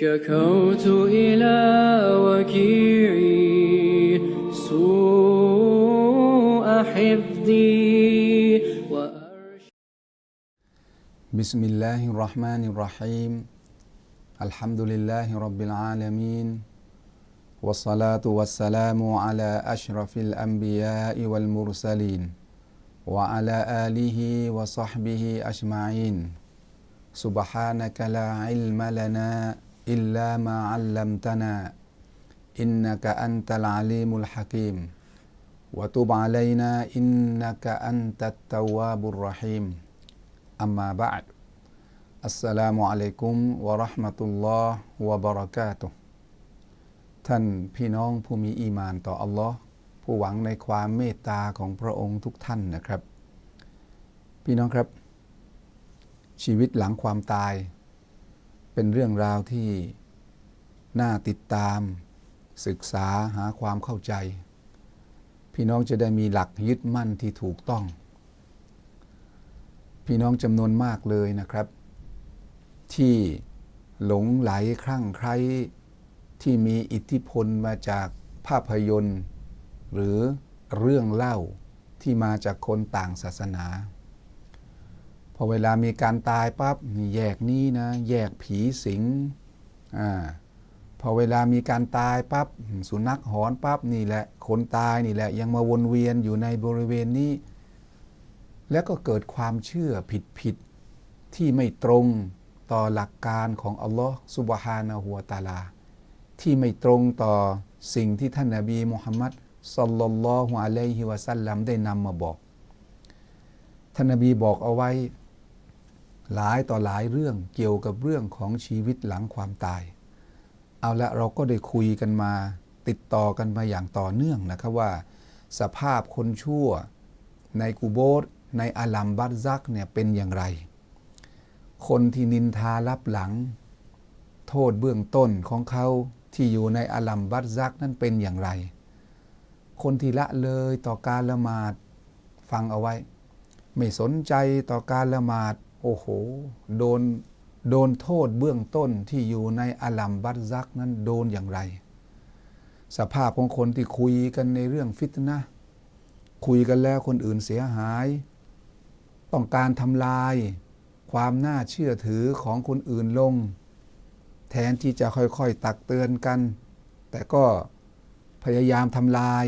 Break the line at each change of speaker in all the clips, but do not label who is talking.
شكوت إلى وكيعي سوء حفظي
بسم الله الرحمن الرحيم. الحمد لله رب العالمين. والصلاة والسلام على أشرف الأنبياء والمرسلين وعلى آله وصحبه أجمعين. سبحانك لا علم لنا อิลลามาอัลลัมตานาอินนักอันตัลอาลีมุลฮะกิมวะตุบะลัยนาอินนักอันตัตตาวาบุรรหิมอัมมาบะดอัสสลามุอะลัยกุมวะราะห์มะตุลลอฮ์วะบะเราะกาท่านพี่น้องผู้มีอีมานต่ออัลลอฮ์ผู้หวังในความเมตตาของพระองค์ทุกท่านนะครับ พี่น้องครับ ชีวิตหลังความตาย เป็นเรื่องราวที่น่าติดตาม ศึกษาหาความเข้าใจ พี่น้องจะได้มีหลักยึดมั่นที่ถูกต้อง พี่น้องจำนวนมากเลยนะครับ ที่หลงไหลคลั่งไคล้ที่มีอิทธิพลมาจากภาพยนตร์ หรือเรื่องเล่าที่มาจากคนต่างศาสนา อเวลามีการตายปั๊บแยกนี้นะแยกผีสิงอ่าพอเวลามีการตายปั๊บสุนัขหอนปั๊บนี่แหละคนตายนี่แหละยังมาวนเวียนอยู่ในบริเวณนี้ แล้วก็เกิดความเชื่อผิดผิดๆที่ไม่ตรงต่อหลักการของอัลลอฮ์สุบฮานะฮูวตาลา ที่ไม่ตรงต่อสิ่งที่ท่านนาบีมุฮัมมัดสัลลัลลอฮุอะลัยฮิวะสัลลัมได้นำมาบอก ท่านนาบีบอกเอาไว้ หลายต่อหลายเรื่องเกี่ยวกับเรื่องของชีวิตหลังความตาย เอาละเราก็ได้คุยกันมา ติดต่อกันมาอย่างต่อเนื่องนะครับว่า สภาพคนชั่ว ในกูโบสในอาลัมบัตซักเนี่ยเป็นอย่างไร คนที่นินทารับหลัง โทษเบื้องต้นของเขาที่อยู่ในอาลัมบัตซักนั้นเป็นอย่างไร คนที่ละเลยต่อการละหมาดฟังเอาไว้ ไม่สนใจต่อการละหมาด โอ้โห โดน โดนโทษเบื้องต้นที่อยู่ในอาลัมบัตซักนั้นโดนอย่างไร สภาพของคนที่คุยกันในเรื่องฟิตนะ คุยกันแล้วคนอื่นเสียหาย ต้องการทำลาย ความน่าเชื่อถือของคนอื่นลง แทนที่จะค่อยๆตักเตือนกัน แต่ก็พยายามทำลาย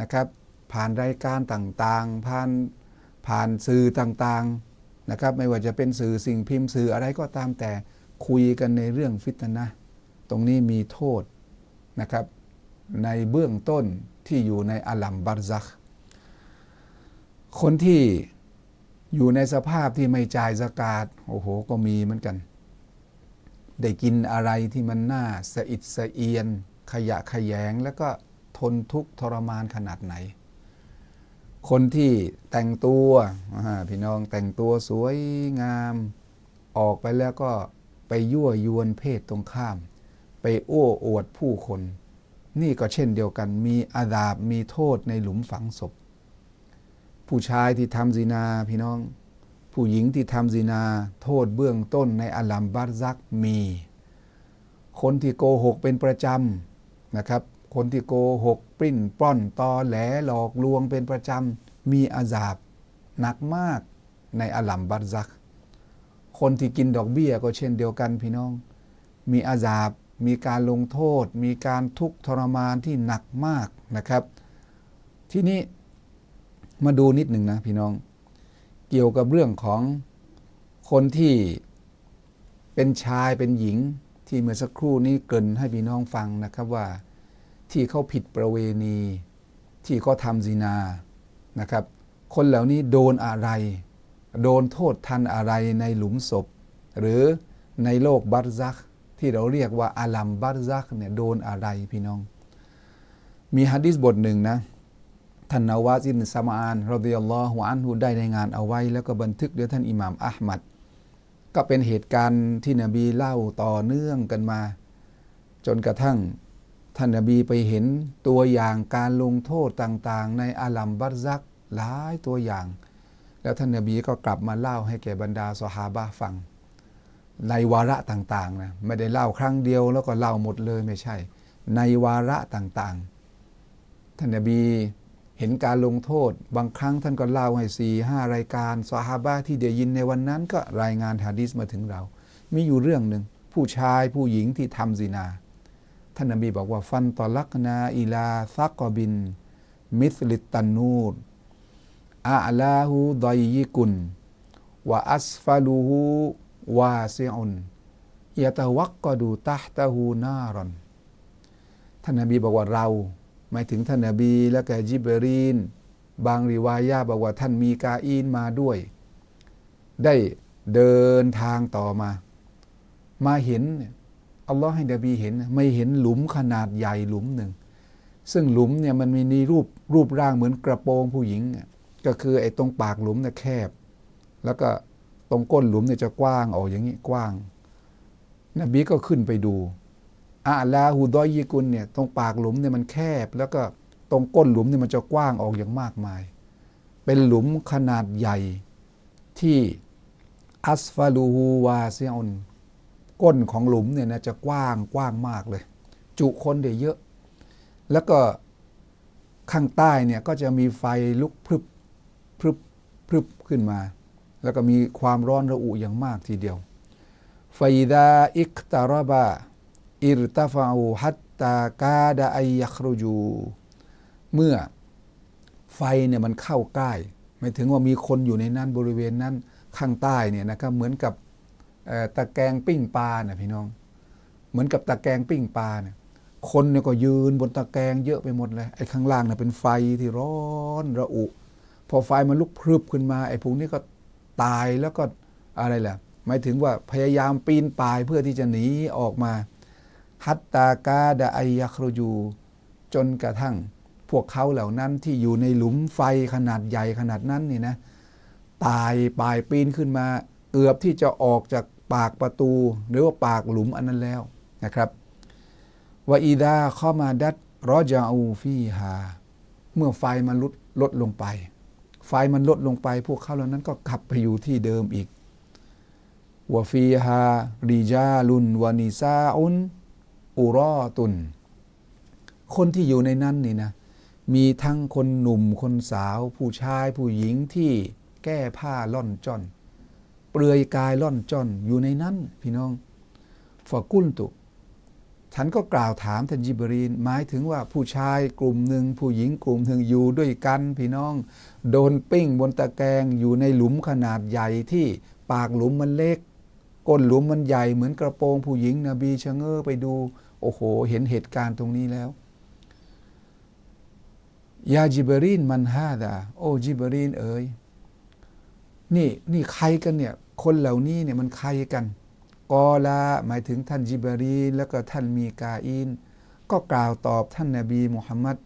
นะครับ ผ่านรายการต่างๆ ผ่านผ่านสื่อต่างๆ นะครับไม่ว่าจะเป็นสื่อสิ่งพิมพ์สื่ออะไรก็ตามแต่คุยกันในเรื่องฟิตนะตรงนี้มีโทษนะครับ ในเบื้องต้นที่อยู่ในอาลัมบารซักคนที่อยู่ในสภาพที่ไม่จ่ายสกาดโอ้โห ก็มีเหมือนกัน ได้กินอะไรที่มันน่าสะอิดสะเอียน ขยะขยงแล้วก็ทนทุกข์ทรมานขนาดไหน คนที่แต่งตัวพี่น้องแต่งตัวสวยงาม ออกไปแล้วก็ไปยั่วยวนเพศตรงข้าม ไปโอ้อวดผู้คน นี่ก็เช่นเดียวกัน มีอาดาบมีโทษในหลุมฝังศพ ผู้ชายที่ทำซินาพี่น้อง ผู้หญิงที่ทำซินา โทษเบื้องต้นในอัลลัมบารซักมี คนที่โกหกเป็นประจำนะครับ คนที่โกหก ปริ้นปล้อนตอแหลหลอกลวงเป็นประจำ มีอาซาบ หนักมากในอัลลัมบารซัก คนที่กินดอกเบี้ยก็เช่นเดียวกันพี่น้อง มีอาซาบ มีการลงโทษ มีการทุกข์ทรมานที่หนักมากนะครับ ที่นี้มาดูนิดหนึ่งนะพี่น้อง เกี่ยวกับเรื่องของคนที่เป็นชายเป็นหญิงที่เมื่อสักครู่นี้เกินให้พี่น้องฟังนะครับว่า ที่เขาผิดประเวณี ที่เขาทำซินานะครับ คนเหล่านี้โดนอะไร โดนโทษทันอะไรในหลุมศพ หรือในโลกบัรซักที่เราเรียกว่าอาลัมบัรซักเนี่ยโดนอะไรพี่น้อง มีฮะดิษบทหนึ่งนะท่านนาวาซินสมานรดิยัลลอฮุอันฮุได้ในงานเอาไว้ แล้วก็บันทึกโดยท่านอิหม่ามอัลมัดก็เป็นเหตุการณ์ที่นบีเล่าต่อเนื่องกันมา จนกระทั่ง ท่านนบีไปเห็นตัวอย่างการลงโทษต่างๆ ในอาลัมบัรซักหลายตัวอย่าง แล้วท่านนบีก็กลับมาเล่าให้แก่บรรดาสหาบะฟัง ในวาระต่างๆนะไม่ได้เล่าครั้งเดียวแล้วก็เล่าหมดเลยไม่ใช่ ในวาระต่างๆ ท่านนบีเห็นการลงโทษ บางครั้งท่านก็เล่าให้สี่ห้ารายการซอฮาบะที่เดียยินในวันนั้นก็รายงานฮะดีษมาถึงเรา มีอยู่เรื่องหนึ่งผู้ชายผู้หญิงที่ทำซินา ท่านนบีบอกว่าฟันตอลักนาอิลาซักกบิน มิสลิตตันูรอาลาหูดอยยิกุนวะอัสฟาลูหูวาซิอุนยะตะวักกดูตะตะหูนารอนท่านนบีบอกว่าเรา หมายถึงท่านนบีและแกจิบรีน บางริวายาบอกว่าท่านมีกาอีนมาด้วย ได้เดินทางต่อมา มาเห็น อัลลอฮ์ให้นบีเห็น ไม่เห็นหลุมขนาดใหญ่หลุมหนึ่ง ซึ่งหลุมเนี่ยมันมีรูปรูปร่างเหมือนกระโปรงผู้หญิง ก็คือไอ้ตรงปากหลุมเนี่ยแคบ แล้วก็ตรงก้นหลุมเนี่ยจะกว้างออกอย่างนี้กว้าง นบีก็ขึ้นไปดูอาลาหูดอยยีกุลเนี่ยตรงปากหลุมเนี่ยมันแคบ แล้วก็ตรงก้นหลุมเนี่ยมันจะกว้างออกอย่างมากมาย เป็นหลุมขนาดใหญ่ที่อัสฟาลูฮูวาเซียน ก้นของหลุมเนี่ยนะจะกว้างกว้างมากเลย จุคนได้เยอะ แล้วก็ข้างใต้เนี่ยก็จะมีไฟลุกพรึบพรึบพรึบขึ้นมา แล้วก็มีความร้อนระอุอย่างมากทีเดียวฟาดาอิกตารบะอิรตาฟาอูฮัตตากาดาอัยยัครุจูเมื่อไฟเนี่ยมันเข้าใกล้หมายถึงว่ามีคนอยู่ในนั้นบริเวณนั้นข้างใต้เนี่ยนะครับเหมือนกับ ตะแกรงปิ้งปลานะพี่น้อง เหมือนกับตะแกรงปิ้งปลาเนี่ยคนเนี่ยก็ยืนบนตะแกรงเยอะไปหมดเลยไอ้ข้างล่างเนี่ยเป็นไฟที่ร้อนระอุ พอไฟมันลุกพรึบขึ้นมาไอ้พวกนี้ก็ตายแล้วก็อะไรแหละหมายถึงว่าพยายามปีนป่ายเพื่อที่จะหนีออกมาฮัตตากาดาไอยัครยูจนกระทั่งพวกเขาเหล่านั้นที่อยู่ในหลุมไฟขนาดใหญ่ขนาดนั้นนี่นะตายปลายปีนขึ้นมา เกือบที่จะออกจาก ปากประตู หรือว่าปากหลุมอันนั้นแล้วนะครับว่าอีดาเข้ามาดัดรอจาอูฟีฮาเมื่อไฟมันลดลดลงไป ไฟมันลดลงไปพวกเขาเหล่านั้นก็กลับไปอยู่ที่เดิมอีกวฟีฮาริจาลุนวานิซาอุนอุรอตุน คนที่อยู่ในนั้นนี่นะ มีทั้งคนหนุ่มคนสาว ผู้ชายผู้หญิงที่แก้ผ้าล่อนจ้อน เปลือยกายล่อนจ้อนอยู่ในนั้น พี่น้องฟากุลตุ ฉันก็กล่าวถามท่านจิบรีน หมายถึงว่าผู้ชายกลุ่มหนึ่งผู้หญิงกลุ่มหนึ่งอยู่ด้วยกันพี่น้อง โดนปิ้งบนตะแกรงอยู่ในหลุมขนาดใหญ่ที่ปากหลุมมันเล็กก้นหลุมมันใหญ่เหมือนกระโปรงผู้หญิงนบีชะเง้อไปดู โอ้โห เห็นเหตุการณ์ตรงนี้แล้วยาจิบรีนมันฮาดาโอ้จิบรีนเอ๋ย นี่นี่ใครกันเนี่ยคนเหล่านี้เนี่ยมันใครกันกอลาหมายถึงท่านจิบรีแล้วก็ท่านมีกาอินก็กล่าวตอบท่านนบีมุฮัมมัด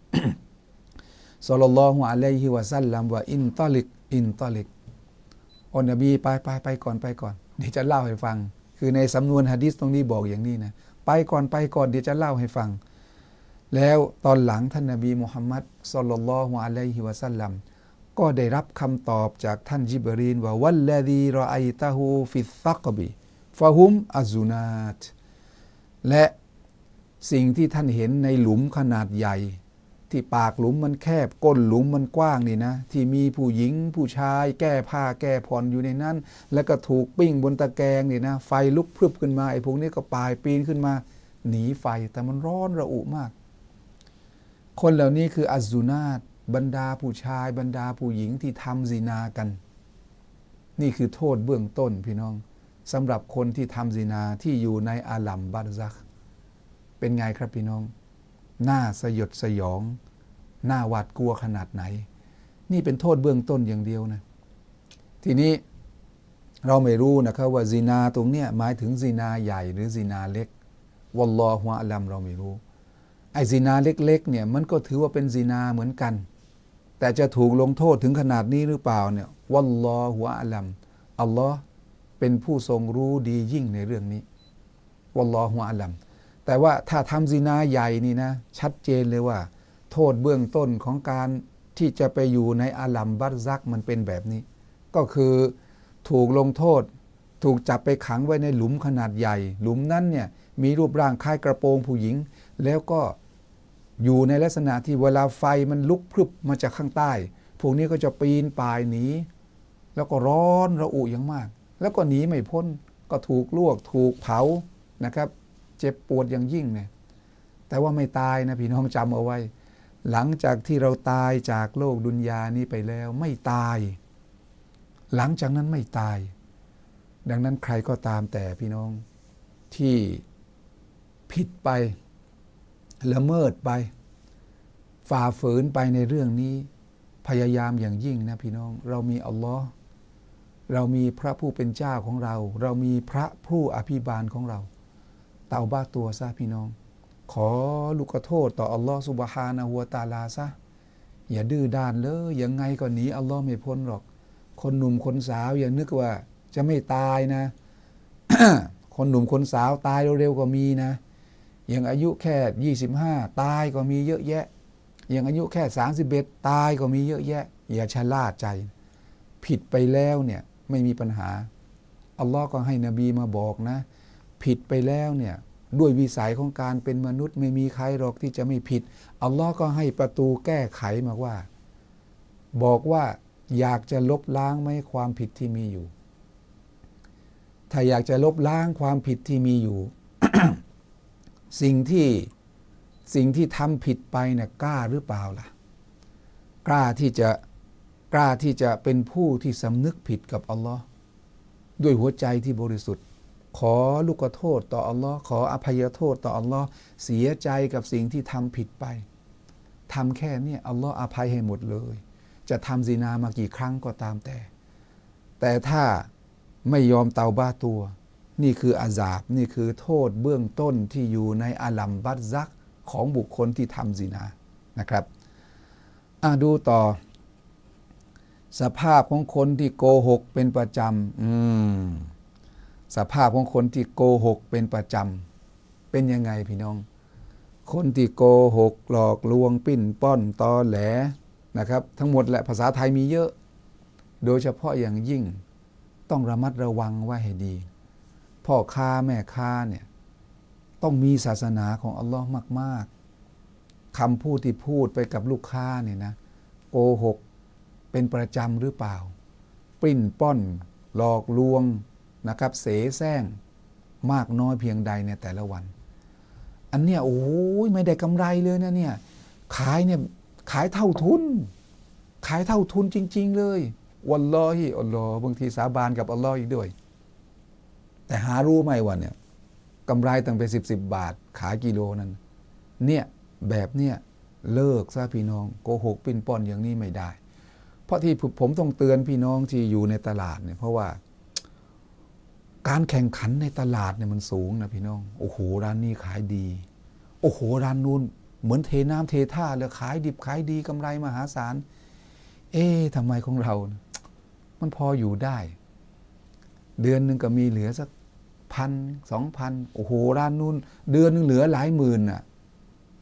สลลัลลอฮุอะลัยฮิวะซัลลัมว่าอินตอลิกอินตอลิกโอนนบีไปไปไปก่อนไปก่อนเดี๋ยวจะเล่าให้ฟัง คือในสำนวนฮะดิษตรงนี้บอกอย่างนี้นะไปก่อนไปก่อนเดี๋ยวจะเล่าให้ฟัง แล้วตอนหลังท่านนบีมุฮัมมัดสลลัลลอฮุอะลัยฮิวะซัลลัม ก็ได้รับคำตอบจากท่านจิบรีนว่าวัลลดีรอไอตะฮูฟิสซักบีฟะฮุมอัซูนาตและสิ่งที่ท่านเห็นในหลุมขนาดใหญ่ ที่ปากหลุมมันแคบก้นหลุมมันกว้างนี่นะ ที่มีผู้หญิงผู้ชาย แก้ผ้าแก้ผ่อนอยู่ในนั้น แล้วก็ถูกปิ้งบนตะแกรงนี่นะไฟลุกพรึบขึ้นมาไอ้พวกนี้ก็ปลายปีนขึ้นมา หนีไฟแต่มันร้อนระอุมาก คนเหล่านี้คืออัซูนาต บรรดาผู้ชายบรรดาผู้หญิงที่ทำซีนากัน นี่คือโทษเบื้องต้นพี่น้องสำหรับคนที่ทำซีนาที่อยู่ในอาลัมบารซัก เป็นไงครับพี่น้อง หน้าสยดสยอง หน้าหวาดกลัวขนาดไหน นี่เป็นโทษเบื้องต้นอย่างเดียวนะ ทีนี้เราไม่รู้นะครับว่าซีนาตรงเนี้ยหมายถึงซีนาใหญ่หรือซีนาเล็กวัลลอฮุอะลัมเราไม่รู้ไอ้ซีนาเล็กๆเนี่ยมันก็ถือว่าเป็นซีนาเหมือนกัน แต่จะถูกลงโทษถึงขนาดนี้หรือเปล่าเนี่ยวัลลอฮุอะลัมอัลลอฮ์เป็นผู้ทรงรู้ดียิ่งในเรื่องนี้วัลลอฮุอะลัมแต่ว่าถ้าทำซินาใหญ่นี่นะ ชัดเจนเลยว่า โทษเบื้องต้นของการที่จะไปอยู่ในอาลัมบัตซักมันเป็นแบบนี้ ก็คือถูกลงโทษ ถูกจับไปขังไว้ในหลุมขนาดใหญ่ หลุมนั้นเนี่ยมีรูปร่างคล้ายกระโปรงผู้หญิง แล้วก็ อยู่ในลักษณะที่เวลาไฟมันลุกพรึบมาจากข้างใต้ พวกนี้ก็จะปีนป่ายหนี แล้วก็ร้อนระอุอย่างมาก แล้วก็หนีไม่พ้น ก็ถูกลวก ถูกเผา นะครับ เจ็บปวดอย่างยิ่งเนี่ย แต่ว่าไม่ตายนะพี่น้องจำเอาไว้ หลังจากที่เราตายจากโลกดุนยานี้ไปแล้วไม่ตาย หลังจากนั้นไม่ตาย ดังนั้นใครก็ตามแต่พี่น้องที่ผิดไป ละเมิดไป ฝ่าฝืนไปในเรื่องนี้ พยายามอย่างยิ่งนะพี่น้อง เรามีอัลลอฮ์เรามีพระผู้เป็นเจ้าของเรา เรามีพระผู้อภิบาลของเรา เตาบ้าตัวซะพี่น้อง ขอลูกโทษต่ออัลลอฮ์สุบฮานะฮัวตาลาซะอย่าดื้อด้านเลยยังไงก็หนีอัลลอฮ์ไม่พ้นหรอก คนหนุ่มคนสาวอย่านึกว่าจะไม่ตายนะ คนหนุ่มคนสาวตายเร็วๆก็มีนะ อย่างอายุแค่ 25 ตายก็มีเยอะแยะ อย่างอายุแค่ 31 ตายก็มีเยอะแยะ อย่าชะล่าใจ ผิดไปแล้วเนี่ยไม่มีปัญหา อัลลอฮ์ก็ให้นบีมาบอกนะ ผิดไปแล้วเนี่ยด้วยวิสัยของการเป็นมนุษย์ไม่มีใครหรอกที่จะไม่ผิด อัลลอฮ์ก็ให้ประตูแก้ไขมาว่า บอกว่าอยากจะลบล้างไหมความผิดที่มีอยู่ ถ้าอยากจะลบล้างความผิดที่มีอยู่ สิ่งที่สิ่งที่ทำผิดไปเนี่ยกล้าหรือเปล่าล่ะ กล้าที่จะกล้าที่จะเป็นผู้ที่สำนึกผิดกับอัลลอฮ์ด้วยหัวใจที่บริสุทธิ์ ขอลูกโทษต่ออัลลอฮ์ขออภัยโทษต่ออัลลอฮ์เสียใจกับสิ่งที่ทำผิดไปทำแค่นี้อัลลอฮ์อภัยให้หมดเลย จะทำซีนามากี่ครั้งก็ตามแต่ แต่ถ้าไม่ยอมเตาบ้าตัว นี่คืออาซาบนี่คือโทษเบื้องต้นที่อยู่ในอาลัมบัตซักของบุคคลที่ทำซินานะครับดูต่อ สภาพของคนที่โกหกเป็นประจำอืมสภาพของคนที่โกหกเป็นประจำเป็นยังไงพี่น้อง คนที่โกหกหลอกลวงปิ้นป้อนตอแหลนะครับ ทั้งหมดแหละภาษาไทยมีเยอะ โดยเฉพาะอย่างยิ่งต้องระมัดระวังไว้ให้ดี พ่อค้าแม่ค้าเนี่ยต้องมีศาสนาของอัลลอฮ์มาก ๆคำพูดที่พูดไปกับลูกค้าเนี่ยนะโกหกเป็นประจำหรือเปล่า ปริ้นป้อน หลอกลวงนะครับเสแสร้งมากน้อยเพียงใดในแต่ละวัน อันเนี้ยโอ้ยไม่ได้กำไรเลยนะเนี่ยขายเนี่ยขายเท่าทุน ขายเท่าทุนจริง ๆ เลย วันลอฮิอัลลอฮ์บางทีสาบานกับอัลลอฮ์อีกด้วย แต่หารู้ไหมว่าเนี่ยกำไรตั้งไปสิบสิบบาท ขายกิโลนั้น เนี่ยแบบเนี่ยเลิกซะพี่น้องโกหกปิ้นป้อนอย่างนี้ไม่ได้ เพราะที่ผมต้องเตือนพี่น้องที่อยู่ในตลาดเนี่ยเพราะว่า การแข่งขันในตลาดเนี่ยมันสูงนะพี่น้อง โอ้โหร้านนี้ขายดี โอ้โหร้านนู้นเหมือนเทน้ำเทท่าเลยขายดิบขายดีกำไรมหาศาล เอ๊ะทำไมของเรา มันพออยู่ได้ เดือนหนึ่งก็มีเหลือสัก พันสองพันโอ้โหร้านนู้นเดือนหนึงเหลือหลายหมื่นน่ะ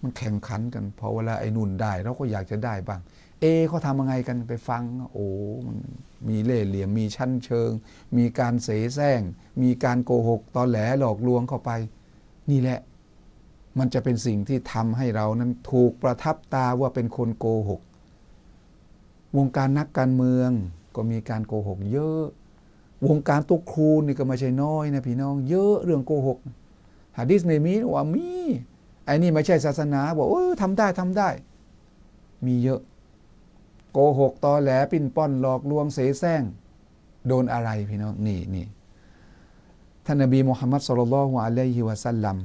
มันแข่งขันกันพอเวลาไอ้นุ่นได้ เราก็อยากจะได้บ้าง เอเขาทำยังไงกันไปฟัง โอ้มันมีเล่เหลี่ยมมีชั้นเชิง มีการเสแสร้งมีการโกหกตอแหลหลอกลวงเข้าไป นี่แหละ มันจะเป็นสิ่งที่ทำให้เรานั้นถูกประทับตาว่าเป็นคนโกหก วงการนักการเมืองก็มีการโกหกเยอะ วงการตุกครูนี่ก็ไม่ใช่น้อยนะพี่น้อง เยอะเรื่องโกหกหะดิษไม่มีว่ามีไอ้นี่ไม่ใช่ศาสนาบอกเออทำได้ทำได้ มีเยอะ โกหกตอแหลปิ้นป้อนหลอกลวงเสแสร้ง โดนอะไรพี่น้องนี่นี่ท่านนบีมุฮัมมัดสุลลัลฮุอะลัยฮิวะสัลลัม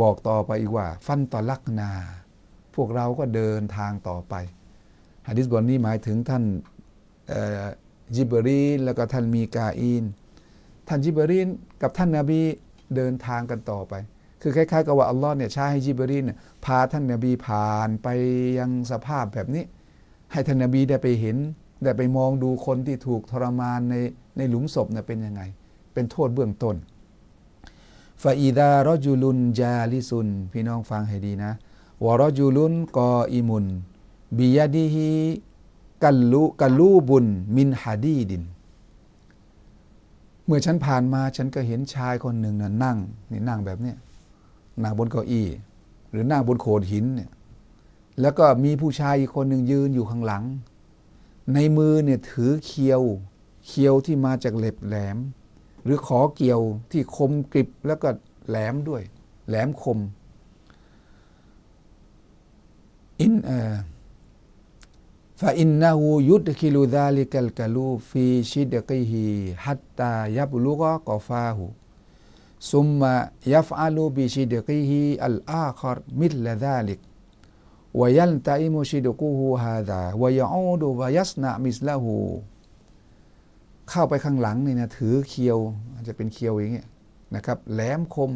บอกต่อไปอีกว่า ฟันตอลักนา พวกเราก็เดินทางต่อไปฮะดิษบทนี้หมายถึงท่านเอ่อ จิบรีนแล้วก็ท่านมีกาอีน ท่านจิบรีนกับท่านนาบีเดินทางกันต่อไป คือคล้ายๆกับว่าอัลลอฮ์เนี่ยใช้ให้จิบรีนเนี่ยพาท่านนาบีผ่านไปยังสภาพแบบนี้ ให้ท่านนาบีได้ไปเห็น ได้ไปมองดูคนที่ถูกทรมานในในหลุมศพเนี่ยเป็นยังไง เป็นโทษเบื้องต้นฟาอีดารอจูลุนจาลิซุน พี่น้องฟังให้ดีนะวารอจูลุนกออิมุนบิยาดีฮี กัลลูกัลลูบุนมินฮาดีดิน เมื่อฉันผ่านมาฉันก็เห็นชายคนหนึ่งน่ะนั่งนี่นั่งแบบเนี้ยนั่งบนเก้าอี้ หรือนั่งบนโขดหินเนี่ยแล้วก็มีผู้ชายอีกคนหนึ่งยืนอยู่ข้างหลัง ในมือเนี่ยถือเคียว เคียวที่มาจากเหล็บแหลม หรือขอเกี่ยวที่คมกริบแล้วก็แหลมด้วย แหลมคมอินเอ่อ ฟาอินนาหูยุดคิลูดาลิกัลกาลูฟีชิดกิฮีฮัตตายับลูกกอฟาหูซุมมายัฟอาลูบิชิดกิฮีอัลอาคอรมิลดาลิเข้าไปข้างหลังนี่นะถือเคียวอาจจะเป็นเคียวอย่างเงี้ยนะครับแหลมคม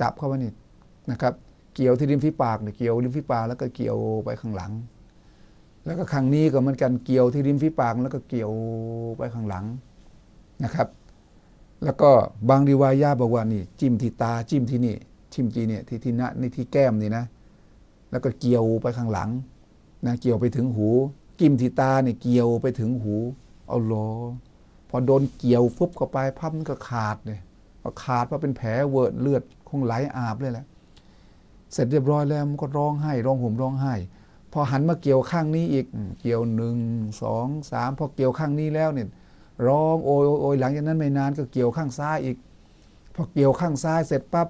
จับเข้ามานี่นะครับ เกี่ยวที่ริมฝีปากเนี่ยเกี่ยวริมฝีปากแล้วก็เกี่ยวไปข้างหลัง แล้วก็ข้างนี้ก็เหมือนกันเกี่ยวที่ริมฝีปากแล้วก็เกี่ยวไปข้างหลังนะครับ แล้วก็บางริวายาบอกว่านี่ จิ้มที่ตาจิ้มที่นี่จิ้มที่เนี่ยที่ที่หน้านี่ที่แก้มนี่นะ แล้วก็เกี่ยวไปข้างหลังนะเกี่ยวไปถึงหูจิ้มที่ตาเนี่ยเกี่ยวไปถึงหูเอาล้อพอโดนเกี่ยวฟุบเข้าไปพับมันก็ขาดเลยพอขาดพอเป็นแผลเวอะเลือดคงไหลอาบเลยแหละเสร็จเรียบร้อยแล้วมันก็ร้องไห้ร้องห่มร้องไห้ พอหันมาเกี่ยวข้างนี้อีกเกี่ยวหนึ่งสองสามพอเกี่ยวข้างนี้แล้วเนี่ยร้องโอยโอยโอยหลังจากนั้นไม่นานก็เกี่ยวข้างซ้ายอีก พอเกี่ยวข้างซ้ายเสร็จปั๊บ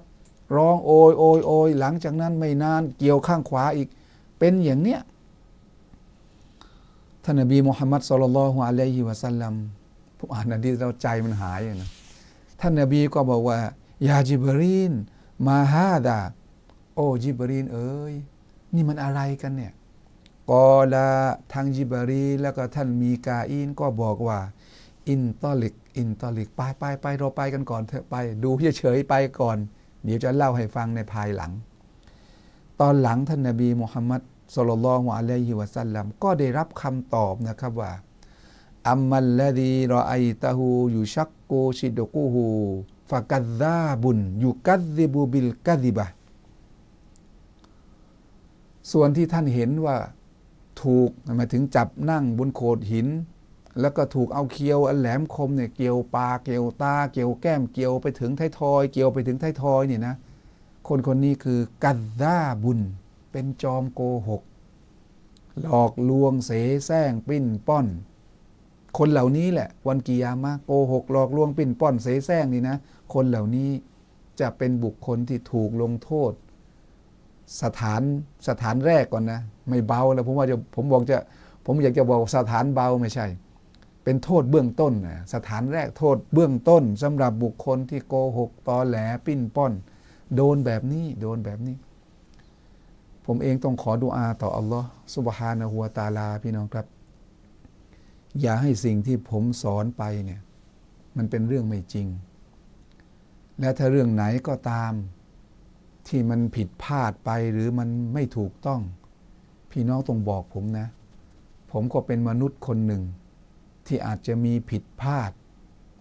ร้องโอยโอยโอยหลังจากนั้นไม่นานเกี่ยวข้างขวาอีก เป็นอย่างเนี้ยท่านนบีมุฮัมมัดสุลลัลฮุอะลัยฮิวะสัลลัมผมอ่านอันนี้เราใจมันหายนะท่านนบีก็บอกว่ายาจิบรีนมาฮาดาโอ้จิบรีนเอ้ยนี่มันอะไรกันเนี่ย กอลาทางจิบรีแล้วก็ท่านมีกาอินก็บอกว่า อินตอลิก อินตอลิก ไปไปไปเราไปกันก่อนเถอะไปดูเฉยๆไปก่อน เดี๋ยวจะเล่าให้ฟังในภายหลัง ตอนหลังท่านนบีมุฮัมมัดสุลลัลฮุอะลัยฮิวะสัลลัมก็ได้รับคำตอบนะครับว่าอัมมัลลดีรอไอตะฮูยูชักโกชิดกูฮูฟะกัดซาบุนยูกัดซิบูบิลกัดิบะส่วนที่ท่านเห็นว่า ถูกหมายถึงจับนั่งบนโขดหิน แล้วก็ถูกเอาเคียวอันแหลมคมเนี่ยเกี่ยวปากเกี่ยวตาเกี่ยวแก้มเกี่ยวไปถึงไททอย เกี่ยวไปถึงไททอยเนี่ยนะคนคนนี้คือกัดดาบุญ เป็นจอมโกหก หลอกลวงเสแสร้งปิ้นป้อน คนเหล่านี้แหละ วันกิยามะโกหกหลอกลวงปิ้นป้อนเสแสร้งนี่นะ คนเหล่านี้จะเป็นบุคคลที่ถูกลงโทษ สถานสถานแรกก่อนนะไม่เบาแล้วผมว่าจะผมบอกจะผมอยากจะบอกสถานเบาไม่ใช่ เป็นโทษเบื้องต้นนะสถานแรกโทษเบื้องต้นสำหรับบุคคลที่โกหกตอแหลปิ้นป้อน โดนแบบนี้โดนแบบนี้ ผมเองต้องขอดุอาต่ออัลลอฮ์สุบฮานะฮูวตาลาพี่น้องครับ อย่าให้สิ่งที่ผมสอนไปเนี่ยมันเป็นเรื่องไม่จริง และถ้าเรื่องไหนก็ตาม ที่มันผิดพลาดไปหรือมันไม่ถูกต้อง พี่น้องต้องบอกผมนะ ผมก็เป็นมนุษย์คนหนึ่ง ที่อาจจะมีผิดพลาด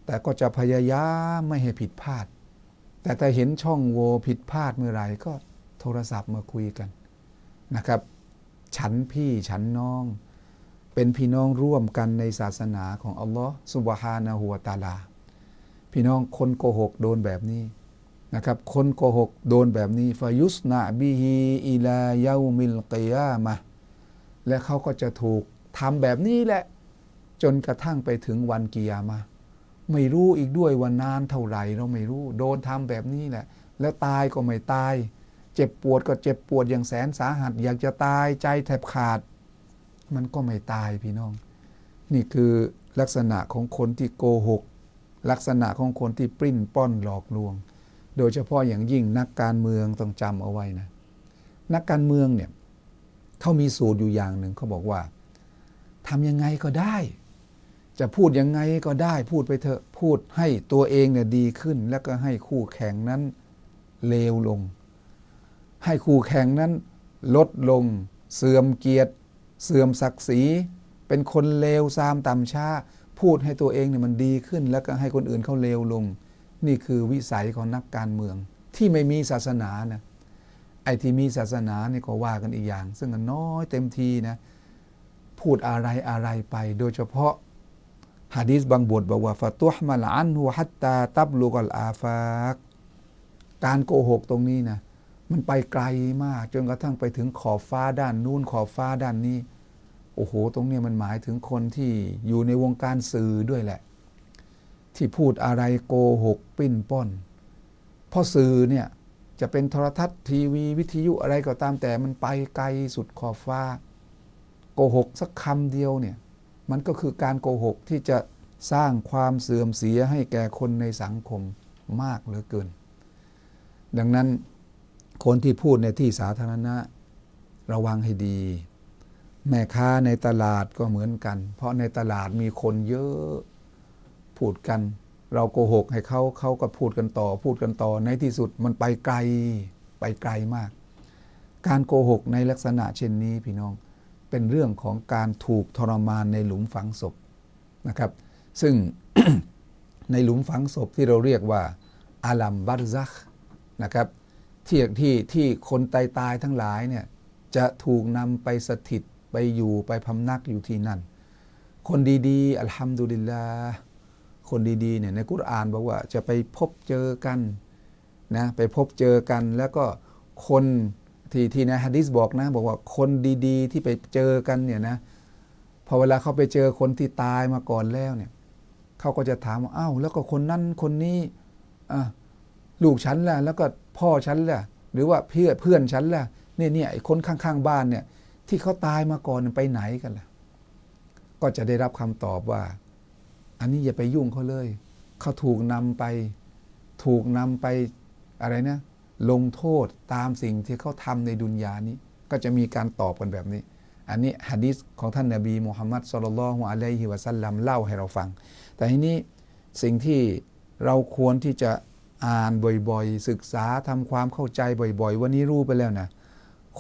แต่ก็จะพยายามไม่ให้ผิดพลาด แต่ถ้าเห็นช่องโหว่ผิดพลาดเมื่อไหร่ก็โทรศัพท์มาคุยกันนะครับ ฉันพี่ฉันน้อง เป็นพี่น้องร่วมกันในศาสนาของอัลลอฮ์สุบฮานะฮูวะตาลา พี่น้องคนโกหกโดนแบบนี้ นะครับคนโกหกโดนแบบนี้ฟายุสนาบิฮีอิลายามิลกิยามะและเขาก็จะถูกทำแบบนี้แหละ จนกระทั่งไปถึงวันกิยามะไม่รู้อีกด้วยว่านานเท่าไหร่เราไม่รู้ โดนทำแบบนี้แหละ แล้วตายก็ไม่ตาย เจ็บปวดก็เจ็บปวดอย่างแสนสาหัส อยากจะตายใจแทบขาด มันก็ไม่ตายพี่น้อง นี่คือลักษณะของคนที่โกหก ลักษณะของคนที่ปริ้นป้อนหลอกลวง โดยเฉพาะอย่างยิ่งนักการเมืองต้องจำเอาไว้นะนักการเมืองเนี่ยเขามีสูตรอยู่อย่างหนึ่งเขาบอกว่าทำยังไงก็ได้ จะพูดยังไงก็ได้พูดไปเถอะพูดให้ตัวเองเนี่ยดีขึ้น แล้วก็ให้คู่แข่งนั้นเลวลง ให้คู่แข่งนั้นลดลง เสื่อมเกียรติ เสื่อมศักดิ์ศรี เป็นคนเลวซามต่ำช้า พูดให้ตัวเองเนี่ยมันดีขึ้น แล้วก็ให้คนอื่นเขาเลวลง นี่คือวิสัยของนักการเมือง ที่ไม่มีศาสนานะไอ้ที่มีศาสนานี่ก็ว่ากันอีกอย่าง ซึ่งน้อยเต็มทีนะพูดอะไรอะไรไป โดยเฉพาะฮะดีษบางบทบอกว่าฟะตุฮมัลอันฮุฮัตตาตับลูกอลอาฟากการโกหกตรงนี้นะมันไปไกลมาก จนกระทั่งไปถึงขอบฟ้าด้านนู้นขอบฟ้าด้านนี้ โอ้โห ตรงนี้มันหมายถึงคนที่อยู่ในวงการสื่อด้วยแหละ ที่พูดอะไรโกหกปิ้นป้อนเพราะสื่อเนี่ยจะเป็นโทรทัศน์ทีวีวิทยุอะไรก็ตามแต่มันไปไกลสุดขอบฟ้า โกหกสักคำเดียวเนี่ยมันก็คือการโกหกที่จะสร้างความเสื่อมเสียให้แก่คนในสังคมมากเหลือเกิน ดังนั้นคนที่พูดในที่สาธารณะระวังให้ดี แม่ค้าในตลาดก็เหมือนกัน เพราะในตลาดมีคนเยอะ พูดกัน เราโกหกให้เขาเขาก็พูดกันต่อ พูดกันต่อในที่สุดมันไปไกลไปไกลมาก การโกหกในลักษณะเช่นนี้พี่น้องเป็นเรื่องของการถูกทรมานในหลุมฝังศพนะครับ ซึ่งในหลุมฝังศพที่เราเรียกว่าอาลัมบัรซักนะครับที่ที่ที่คนตายตายทั้งหลายเนี่ยจะถูกนำไปสถิตไปอยู่ไปพำนักอยู่ที่นั่น คนดีๆ อัลฮัมดุลิลลาห์ คนดีๆเนี่ยในกุรอานบอกว่าจะไปพบเจอกันนะไปพบเจอกันแล้วก็คนที่ที่ในฮะดิษบอกนะบอกว่าคนดีๆ ที่ไปเจอกันเนี่ยนะพอเวลาเขาไปเจอคนที่ตายมาก่อนแล้วเนี่ยเขาก็จะถามว่าอ้าวแล้วก็คนนั้นคนนี้อะลูกฉันล่ะแล้วก็พ่อฉันล่ะหรือว่าเพื่อนเพื่อนฉันล่ะเนี่ยเนี่ยไอ้คนข้างๆบ้านเนี่ยที่เขาตายมาก่อนไปไหนกันล่ะก็จะได้รับคำตอบว่า อันนี้อย่าไปยุ่งเขาเลย เขาถูกนำไป ถูกนำไปอะไรนะ ลงโทษตามสิ่งที่เขาทำในดุนยานี้ ก็จะมีการตอบกันแบบนี้ อันนี้ฮะดิษของท่านนาบีมุฮัมมัดสุลลัลฮุอะลัยฮิวะสัลลัมเล่าให้เราฟัง แต่ทีนี้สิ่งที่เราควรที่จะอ่านบ่อยๆ ศึกษาทำความเข้าใจบ่อยๆ วันนี้รู้ไปแล้วนะ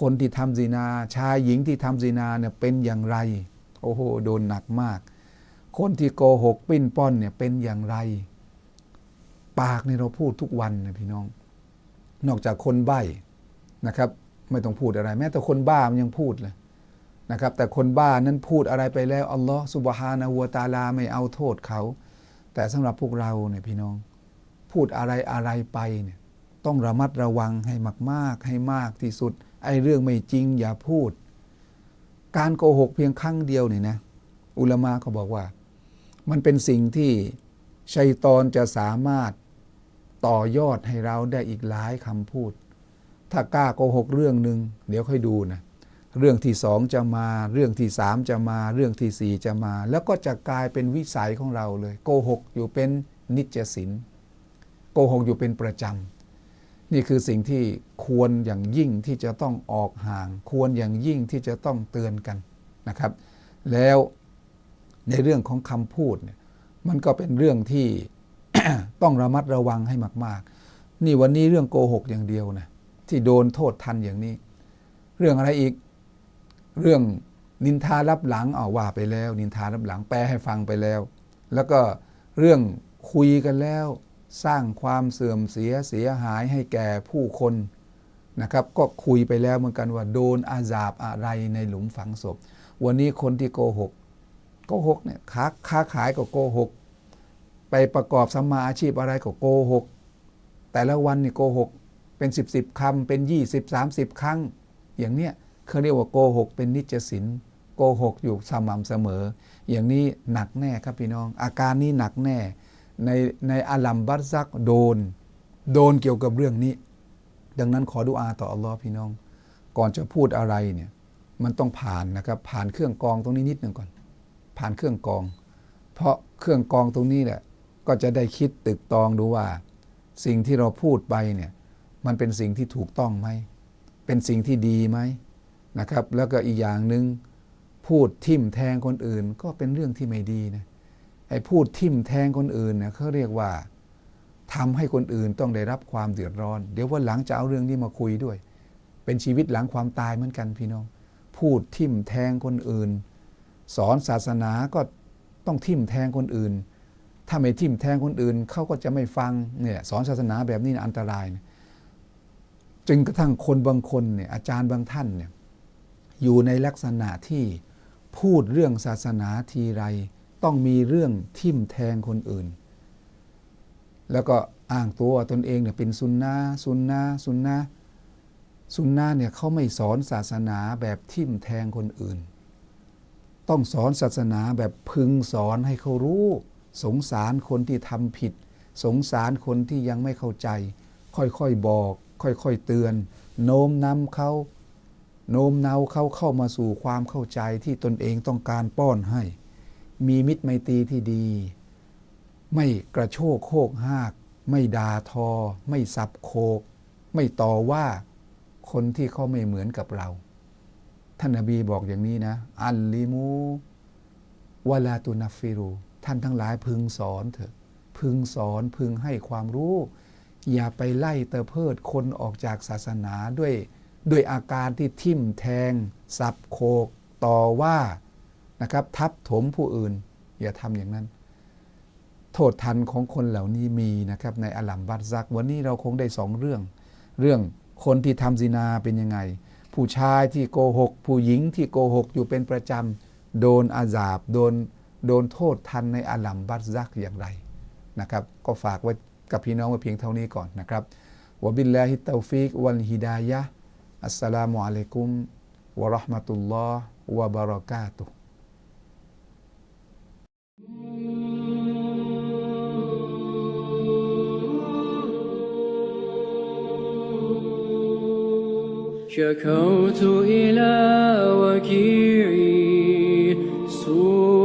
คนที่ทำซีนา ชายหญิงที่ทำซีนาเนี่ยเป็นอย่างไร โอ้โห โดนหนักมาก คนที่โกหกปิ้นป้อนเนี่ยเป็นอย่างไร ปากนี่เราพูดทุกวันนะพี่น้อง นอกจากคนใบ้นะครับ ไม่ต้องพูดอะไร แม้แต่คนบ้ามันยังพูดเลยนะครับ แต่คนบ้านั้นพูดอะไรไปแล้วอัลลอฮ์สุบฮานะฮูวตาลาไม่เอาโทษเขา แต่สำหรับพวกเราเนี่ยพี่น้อง พูดอะไรอะไรไปเนี่ยต้องระมัดระวังให้มากๆ ให้มากที่สุด ไอ้เรื่องไม่จริงอย่าพูด การโกหกเพียงครั้งเดียวเนี่ยนะ อุลามาเขาบอกว่า มันเป็นสิ่งที่ชัยตอนจะสามารถต่อยอดให้เราได้อีกหลายคำพูด ถ้ากล้าโกหกเรื่องหนึ่งเดี๋ยวค่อยดูนะเรื่องที่สองจะมา เรื่องที่สามจะมา เรื่องที่สี่จะมา แล้วก็จะกลายเป็นวิสัยของเราเลย โกหกอยู่เป็นนิจศินโกหกอยู่เป็นประจำนี่คือสิ่งที่ควรอย่างยิ่งที่จะต้องออกห่าง ควรอย่างยิ่งที่จะต้องเตือนกันนะครับ แล้ว ในเรื่องของคำพูดเนี่ยมันก็เป็นเรื่องที่ต้องระมัดระวังให้มาก ๆ นี่วันนี้เรื่องโกหกอย่างเดียวนะที่โดนโทษทันอย่างนี้ เรื่องอะไรอีก เรื่องนินทารับหลังเอาว่าไปแล้ว นินทารับหลังแปลให้ฟังไปแล้ว แล้วก็เรื่องคุยกันแล้ว สร้างความเสื่อมเสียเสียหายให้แก่ผู้คนนะครับ ก็คุยไปแล้วเหมือนกันว่าโดนอาซาบอะไรในหลุมฝังศพ วันนี้คนที่โกหก โกหกเนี่ยค้าค้าขายก็โกหก ไปประกอบสัมมาอาชีพอะไรก็โกหก แต่ละวันนี่โกหกเป็นสิบสิบคำเป็นยี่สิบสามสิบครั้ง อย่างเนี้ยเขาเรียกว่าโกหกเป็นนิจสินโกหกอยู่สม่ำเสมอ อย่างนี้หนักแน่ครับพี่น้อง อาการนี้หนักแน่ ในในอาลัมบัตซักโดน โดนเกี่ยวกับเรื่องนี้ ดังนั้นขอดุอาต่ออัลลอฮ์พี่น้อง ก่อนจะพูดอะไรเนี่ยมันต้องผ่านนะครับผ่านเครื่องกรองตรงนี้นิดหนึ่งก่อน ผ่านเครื่องกอง เพราะเครื่องกองตรงนี้แหละก็จะได้คิดตึกตองดูว่า สิ่งที่เราพูดไปเนี่ยมันเป็นสิ่งที่ถูกต้องไหม เป็นสิ่งที่ดีไหมนะครับ แล้วก็อีกอย่างหนึ่งพูดทิ่มแทงคนอื่น ก็เป็นเรื่องที่ไม่ดีนะไอ้พูดทิ่มแทงคนอื่นเนี่ยเขาเรียกว่าทำให้คนอื่นต้องได้รับความเดือดร้อน เดี๋ยววันหลังจะเอาเรื่องนี้มาคุยด้วย เป็นชีวิตหลังความตายเหมือนกันพี่น้อง พูดทิ่มแทงคนอื่น สอนศาสนาก็ต้องทิ่มแทงคนอื่น ถ้าไม่ทิ่มแทงคนอื่นเขาก็จะไม่ฟังเนี่ยสอนศาสนาแบบนี้นะอันตรายนะจึงกระทั่งคนบางคนเนี่ยอาจารย์บางท่านเนี่ยอยู่ในลักษณะที่พูดเรื่องศาสนาทีไร ต้องมีเรื่องทิ่มแทงคนอื่น แล้วก็อ้างตัวตนเองเนี่ยเป็นซุนนะซุนนะซุนนะซุนนะเนี่ยเขาไม่สอนศาสนาแบบทิ่มแทงคนอื่น ต้องสอนศาสนาแบบพึงสอนให้เขารู้ สงสารคนที่ทำผิด สงสารคนที่ยังไม่เข้าใจ ค่อยๆบอก ค่อยๆเตือน โน้มนำเขาโน้มเนาเขาเข้ามาสู่ความเข้าใจที่ตนเองต้องการป้อนให้ มีมิตรไมตรีที่ดี ไม่กระโชกโคกหาก ไม่ด่าทอ ไม่สับโคก ไม่ต่อว่าคนที่เขาไม่เหมือนกับเรา ท่านนบีบอกอย่างนี้นะ อัลลิมูวลาตุนัฟฟิรู ท่านทั้งหลายพึงสอนเถอะ พึงสอนพึงให้ความรู้ อย่าไปไล่เตะเพิดคนออกจากศาสนาด้วย ด้วยอาการที่ทิ่มแทง สับโคก ต่อว่านะครับทับถมผู้อื่น อย่าทำอย่างนั้น โทษทันของคนเหล่านี้มีนะครับในอัลลัมบัตซัก วันนี้เราคงได้สองเรื่อง เรื่องคนที่ทำซินาเป็นยังไง ผู้ชายที่โกหก ผู้หญิงที่โกหกอยู่เป็นประจำโดนอาสาบโดนโดนโทษทันในอาลลัมบัตซักอย่างไรนะครับ ก็ฝากไว้กับพี่น้องไว้เพียงเท่านี้ก่อนนะครับวบิลลาฮิตตาฟิกวันฮิดายะอัสสลามุอะลัยกุมวะราะห์มะตุลลอฮ์วะบะเราะกาตุฮ์
شكوت إلى وكيعي سوء